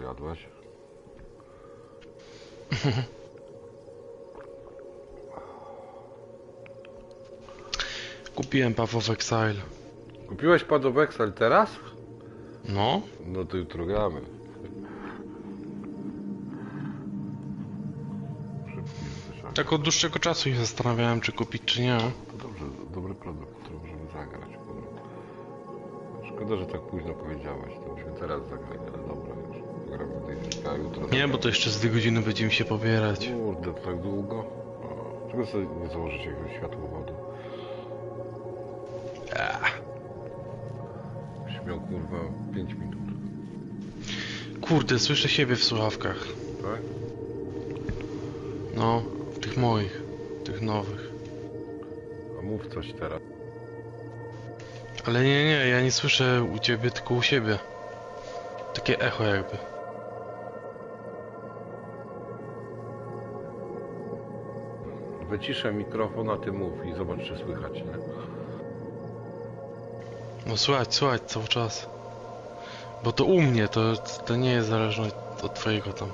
pojadłeś? Kupiłem Path of Exile. Kupiłeś Pad of Excel teraz? No, No to jutro gramy. Tak od dłuższego czasu się zastanawiałem, czy kupić, czy nie. To dobrze, dobry produkt, który możemy zagrać. Szkoda, że tak późno powiedziałeś. To byśmy teraz zagrali, ale dobra jutro Nie, zagramy. bo to jeszcze z dwie godziny będziemy się pobierać. Kurde, to tak długo? O, Czego sobie nie założyć jakiegoś światłowodu? Śmiał kurwa 5 minut, Kurde, słyszę siebie w słuchawkach. tak? No, w tych moich, tych nowych. A mów coś teraz. Ale nie, nie, ja nie słyszę u ciebie, tylko u siebie. Takie echo jakby. Wyciszę mikrofon, a ty mów i zobacz czy słychać, nie? No słuchać, słuchać cały czas. Bo to u mnie, to, to nie jest zależne od twojego tam.